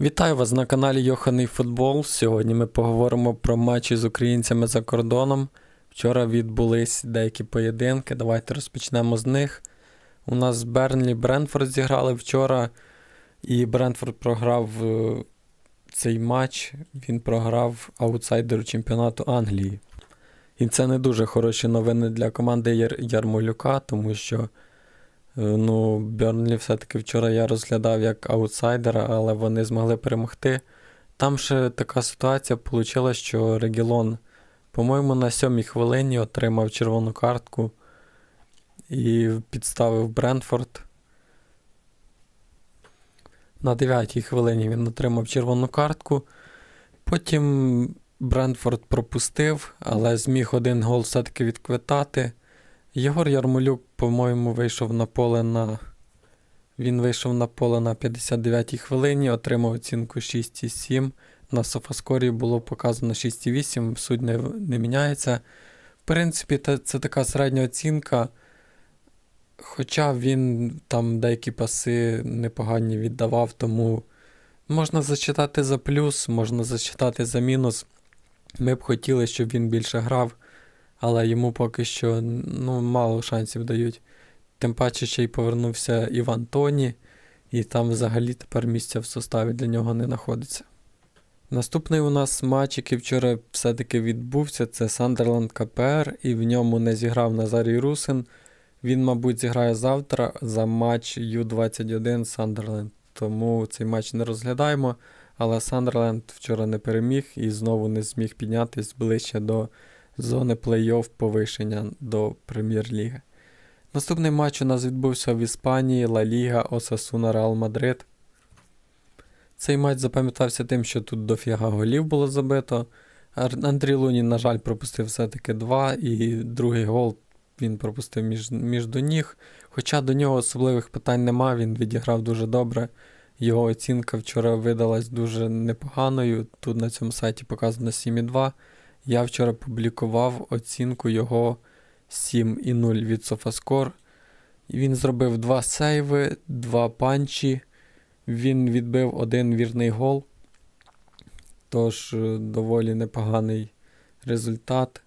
Вітаю вас на каналі Йоханий Футбол. Сьогодні ми поговоримо про матчі з українцями за кордоном. Вчора відбулись деякі поєдинки. Давайте розпочнемо з них. У нас Бернлі Брентфорд зіграли вчора, і Брентфорд програв е, цей матч. Він програв аутсайдеру чемпіонату Англії. І це не дуже хороші новини для команди Яр- Ярмолюка, тому що ну, Бернлі все-таки вчора я розглядав як аутсайдера, але вони змогли перемогти. Там ще така ситуація вийшла, що Регілон, по-моєму, на сьомій хвилині отримав червону картку і підставив Брентфорд. На 9-й хвилині він отримав червону картку. Потім Брентфорд пропустив, але зміг один гол все-таки відквитати. Єгор Ярмолюк, по-моєму, вийшов на поле на. Він вийшов на поле на 59-й хвилині, отримав оцінку 6,7. На софаскорі було показано 6,8, суть не, не міняється. В принципі, це, це така середня оцінка. Хоча він там деякі паси непогані віддавав, тому можна зачитати за плюс, можна зачитати за мінус. Ми б хотіли, щоб він більше грав, але йому поки що ну, мало шансів дають. Тим паче ще й повернувся Іван Тоні, і там взагалі тепер місця в составі для нього не знаходиться. Наступний у нас матч, який вчора все-таки відбувся, це Сандерленд КПР, і в ньому не зіграв Назарій Русин. Він, мабуть, зіграє завтра за матч Ю-21 Сандерленд. Тому цей матч не розглядаємо. Але Сандерленд вчора не переміг і знову не зміг піднятись ближче до зони плей-офф повишення до прем'єр-ліги. Наступний матч у нас відбувся в Іспанії Ла Ліга Осасуна Реал Мадрид. Цей матч запам'ятався тим, що тут дофіга голів було забито. Андрій Лунін, на жаль, пропустив все-таки два, і другий гол він пропустив між, між до ніг. Хоча до нього особливих питань нема, він відіграв дуже добре. Його оцінка вчора видалась дуже непоганою. Тут на цьому сайті показано 7,2. Я вчора публікував оцінку його 7,0 від Sofascore. Він зробив два сейви, два панчі. Він відбив один вірний гол. Тож е, доволі непоганий результат.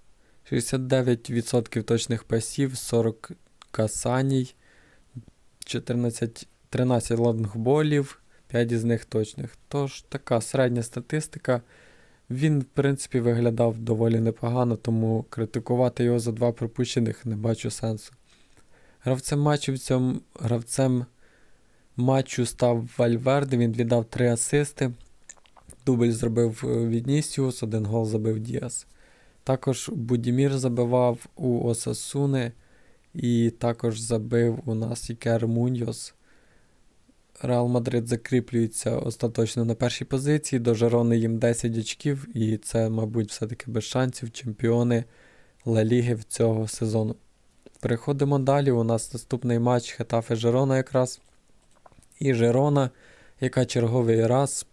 69% точних пасів, 40 касаній, 14, 13 лонгболів, 5 із них точних. Тож така середня статистика. Він, в принципі, виглядав доволі непогано, тому критикувати його за два пропущених не бачу сенсу. Гравцем матчу в цьому гравцем матчу став Вальверде, він віддав три асисти. Дубль зробив е, Вінісіус, один гол забив Діас. Також Будімір забивав у Осасуни, і також забив у нас Ікер Муньос. Реал Мадрид закріплюється остаточно на першій позиції, до Жарони їм 10 очків, і це, мабуть, все-таки без шансів чемпіони Ла Ліги в цього сезону. Переходимо далі. У нас наступний матч Хетафе Жерона якраз. І Жерона, яка черговий раз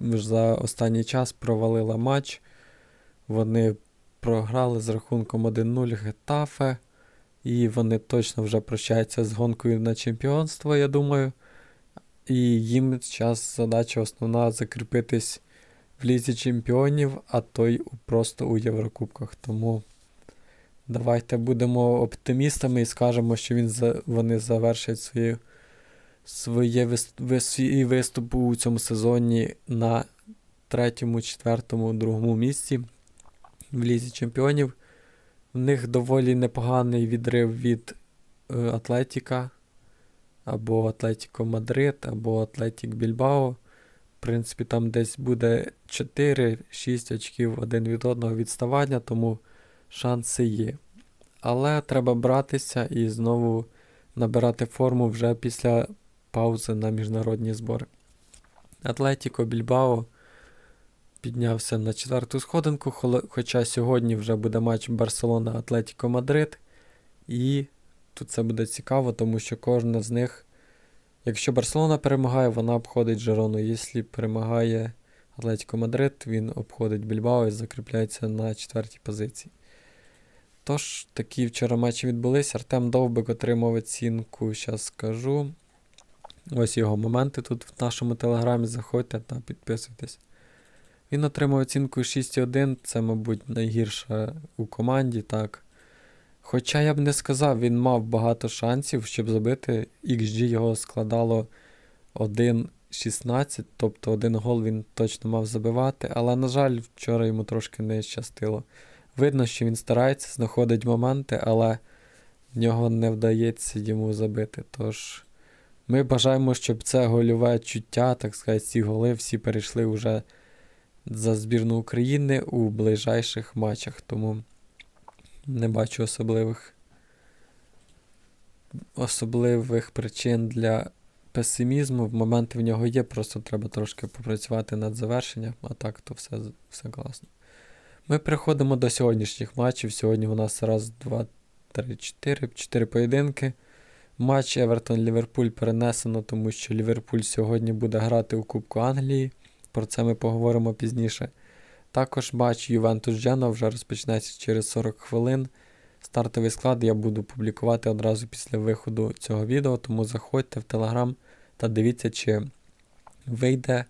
за останній час провалила матч. Вони програли з рахунком 1-0 Гетафе. І вони точно вже прощаються з гонкою на чемпіонство, я думаю. І їм зараз задача основна закріпитись в лізі чемпіонів, а то й просто у Єврокубках. Тому давайте будемо оптимістами і скажемо, що він вони завершать свою, своє свій виступ у цьому сезоні на третьому, четвертому, другому місці в лізі чемпіонів. В них доволі непоганий відрив від е, Атлетіка, або Атлетіко Мадрид, або Атлетік Більбао. В принципі, там десь буде 4-6 очків один від одного відставання, тому шанси є. Але треба братися і знову набирати форму вже після паузи на міжнародні збори. Атлетіко Більбао піднявся на четверту сходинку, хоча сьогодні вже буде матч Барселона Атлетіко Мадрид. І тут це буде цікаво, тому що кожна з них, якщо Барселона перемагає, вона обходить Жерону. Якщо перемагає Атлетіко Мадрид, він обходить Більбао і закріпляється на четвертій позиції. Тож, такі вчора матчі відбулись. Артем Довбик отримав оцінку, зараз скажу. Ось його моменти тут в нашому телеграмі. Заходьте та підписуйтесь. Він отримав оцінку 6,1, це, мабуть, найгірше у команді, так. Хоча я б не сказав, він мав багато шансів, щоб забити. XG його складало 1,16, тобто один гол він точно мав забивати, але, на жаль, вчора йому трошки не щастило. Видно, що він старається, знаходить моменти, але в нього не вдається йому забити. Тож ми бажаємо, щоб це гольове чуття, так сказати, ці голи всі перейшли вже за збірну України у ближайших матчах. Тому не бачу особливих особливих причин для песимізму. В моменти в нього є, просто треба трошки попрацювати над завершенням, а так то все, все класно. Ми переходимо до сьогоднішніх матчів. Сьогодні у нас раз, два, три, чотири, чотири поєдинки. Матч Евертон-Ліверпуль перенесено, тому що Ліверпуль сьогодні буде грати у Кубку Англії. Про це ми поговоримо пізніше. Також матч Ювентус Джено вже розпочнеться через 40 хвилин. Стартовий склад я буду публікувати одразу після виходу цього відео, тому заходьте в Телеграм та дивіться, чи вийде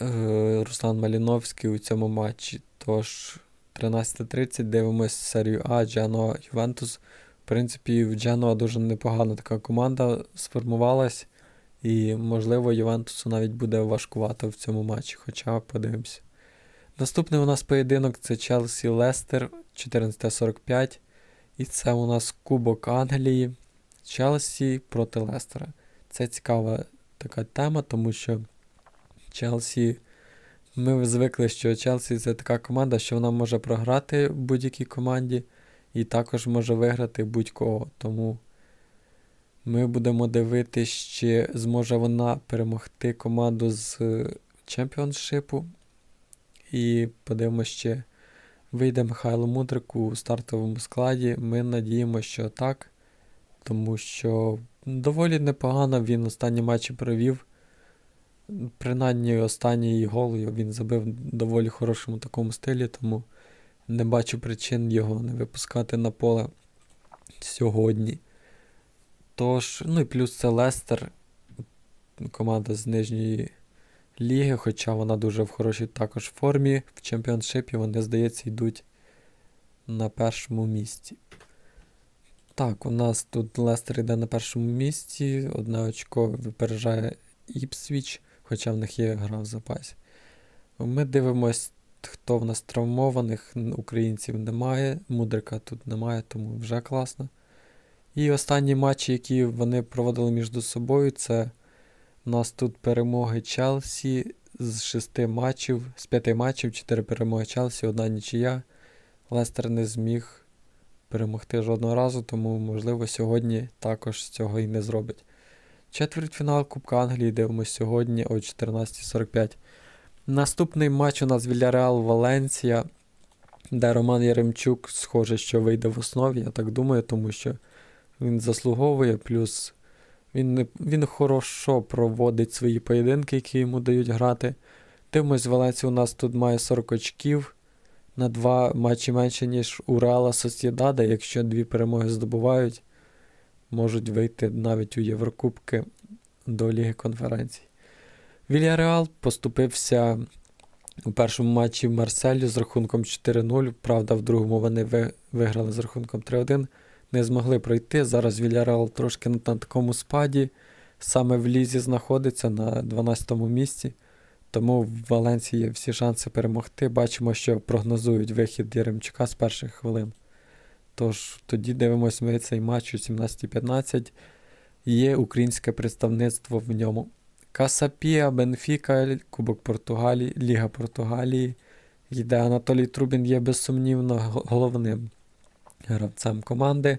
е, Руслан Маліновський у цьому матчі. Тож, 13.30 дивимось серію А Джено Ювентус. В принципі, в Дженуа дуже непогана така команда сформувалась, і, можливо, Ювентусу навіть буде важкувато в цьому матчі, хоча подивимося. Наступний у нас поєдинок це Челсі Лестер 14.45. І це у нас Кубок Англії. Челсі проти Лестера. Це цікава така тема, тому що Челсі. Ми звикли, що Челсі це така команда, що вона може програти будь-якій команді, і також може виграти будь-кого. Тому ми будемо дивитися, чи зможе вона перемогти команду з чемпіоншипу. І подивимося, чи вийде Михайло Мудрик у стартовому складі. Ми надіємося, що так. Тому що доволі непогано він останні матчі провів. Принаймні останній гол він забив в доволі хорошому такому стилі, тому не бачу причин його не випускати на поле сьогодні. Тож, ну і плюс це Лестер, команда з нижньої ліги, хоча вона дуже в хорошій також формі. В чемпіоншипі вони, здається, йдуть на першому місці. Так, у нас тут Лестер йде на першому місці. Одне очко випереджає Іпсвіч, хоча в них є гра в запасі. Ми дивимось, хто в нас травмованих, українців немає, мудрика тут немає, тому вже класно. І останні матчі, які вони проводили між собою, це у нас тут перемоги Челсі з шести матчів, з п'яти матчів, чотири перемоги Челсі, одна нічия. Лестер не зміг перемогти жодного разу, тому, можливо, сьогодні також цього і не зробить. Четвертьфінал Кубка Англії дивимося сьогодні о 14.45. Наступний матч у нас Вільяреал Валенсія, де Роман Яремчук, схоже, що вийде в основі, я так думаю, тому що він заслуговує, плюс він він хорошо проводить свої поєдинки, які йому дають грати. Дивимось, Валенсія у нас тут має 40 очків на два матчі менше, ніж у Реала Сосєдада. Якщо дві перемоги здобувають, можуть вийти навіть у Єврокубки до Ліги конференцій. Вільяреал поступився у першому матчі в Марселю з рахунком 4-0. Правда, в другому вони виграли з рахунком 3-1 не змогли пройти. Зараз Вільярал трошки на такому спаді, саме в Лізі знаходиться на 12-му місці. Тому в Валенції є всі шанси перемогти. Бачимо, що прогнозують вихід Яремчука з перших хвилин. Тож, тоді дивимося ми цей матч у 17.15. Є українське представництво в ньому. Касапія, Бенфіка, Кубок Португалії, Ліга Португалії. Йде Анатолій Трубін є безсумнівно головним гравцем команди.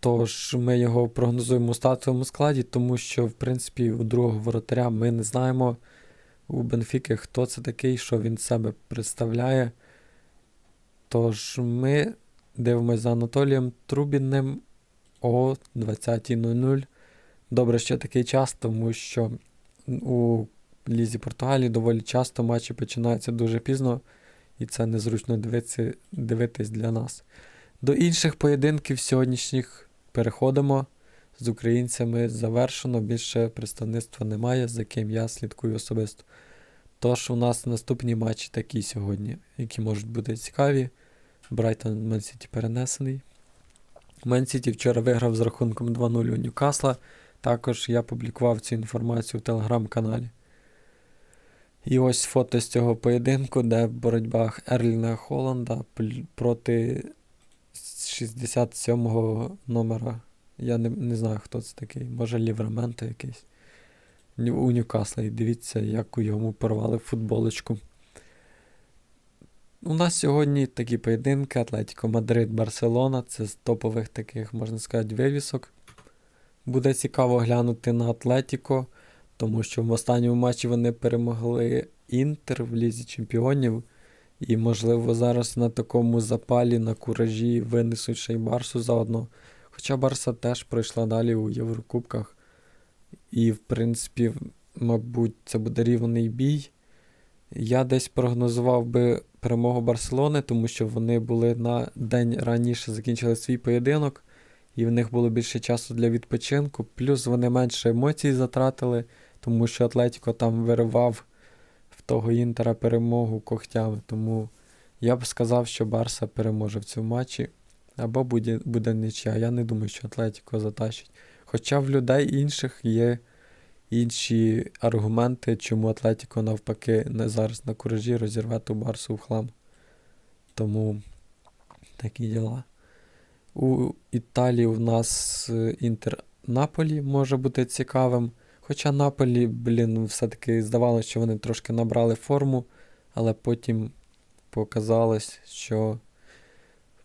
Тож ми його прогнозуємо у стартовому складі, тому що, в принципі, у другого воротаря ми не знаємо у Бенфіки, хто це такий, що він себе представляє. Тож ми дивимося за Анатолієм Трубінним о 20.00. Добре, що такий час, тому що у Лізі Португалії доволі часто матчі починаються дуже пізно, і це незручно дивитися, дивитись для нас. До інших поєдинків сьогоднішніх переходимо. з українцями завершено. Більше представництва немає, за ким я слідкую особисто. Тож у нас наступні матчі такі сьогодні, які можуть бути цікаві. Брайтон Менсіті перенесений. Менсіті вчора виграв з рахунком 2-0 у Ньюкасла. Також я публікував цю інформацію в телеграм-каналі. І ось фото з цього поєдинку, де боротьба Ерліна Холланда проти 67-го номера. Я не, не знаю, хто це такий. Може Лівраменто якийсь. У Ньюкасла. І дивіться, як у йому порвали футболочку. У нас сьогодні такі поєдинки: Атлетіко Мадрид, Барселона. Це з топових таких, можна сказати, вивісок. Буде цікаво глянути на Атлетіко, тому що в останньому матчі вони перемогли Інтер в Лізі Чемпіонів. І, можливо, зараз на такому запалі, на куражі винесуть ще й Барсу заодно. Хоча Барса теж пройшла далі у Єврокубках. І, в принципі, мабуть, це буде рівний бій. Я десь прогнозував би перемогу Барселони, тому що вони були на день раніше закінчили свій поєдинок, і в них було більше часу для відпочинку. Плюс вони менше емоцій затратили, тому що Атлетіко там виривав того Інтера перемогу когтями. Тому я б сказав, що Барса переможе в цьому матчі. Або буде, буде нічия. Я не думаю, що Атлетіко затащить. Хоча в людей інших є інші аргументи, чому Атлетіко навпаки не зараз на куражі розірве ту Барсу в хлам. Тому такі діла. У Італії у нас е, Інтер Наполі може бути цікавим. Хоча Наполі, блін, все-таки здавалося, що вони трошки набрали форму, але потім показалось, що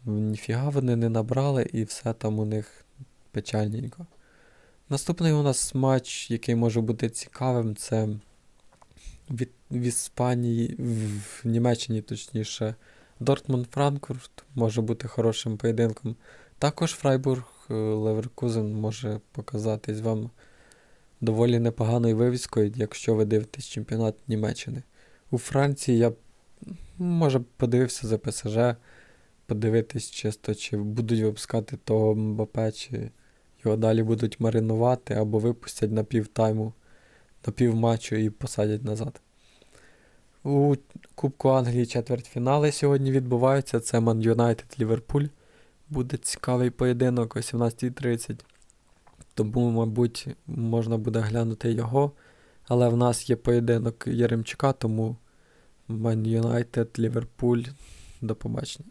ніфіга вони не набрали і все там у них печальненько. Наступний у нас матч, який може бути цікавим, це від, в Іспанії, в, Німеччині, точніше, Дортмунд Франкфурт може бути хорошим поєдинком. Також Фрайбург е, Леверкузен може показатись вам доволі непоганою вивіскою, якщо ви дивитесь чемпіонат Німеччини. У Франції я може подивився за ПСЖ, подивитись чисто, чи будуть випускати того Мбапе, чи його далі будуть маринувати або випустять на півтайму, на півматчу і посадять назад. У Кубку Англії четвертьфінали сьогодні відбуваються. Це Ман Юнайтед Ліверпуль. Буде цікавий поєдинок о 17.30. Тому, мабуть, можна буде глянути його. Але в нас є поєдинок Яремчука, тому Ман Юнайтед, Ліверпуль. До побачення.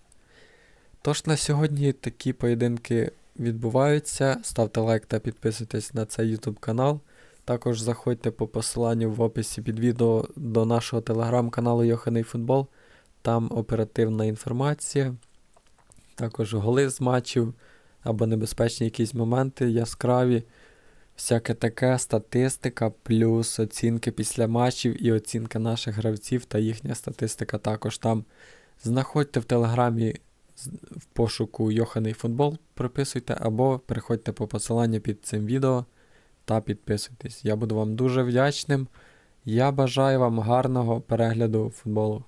Тож на сьогодні такі поєдинки відбуваються. Ставте лайк та підписуйтесь на цей YouTube канал. Також заходьте по посиланню в описі під відео до нашого телеграм-каналу Йоханий Футбол. Там оперативна інформація, також голи з матчів або небезпечні якісь моменти яскраві. Всяке таке, статистика, плюс оцінки після матчів і оцінка наших гравців та їхня статистика також там. Знаходьте в телеграмі в пошуку Йоханий Футбол, прописуйте або переходьте по посиланню під цим відео та підписуйтесь. Я буду вам дуже вдячним. Я бажаю вам гарного перегляду футболу.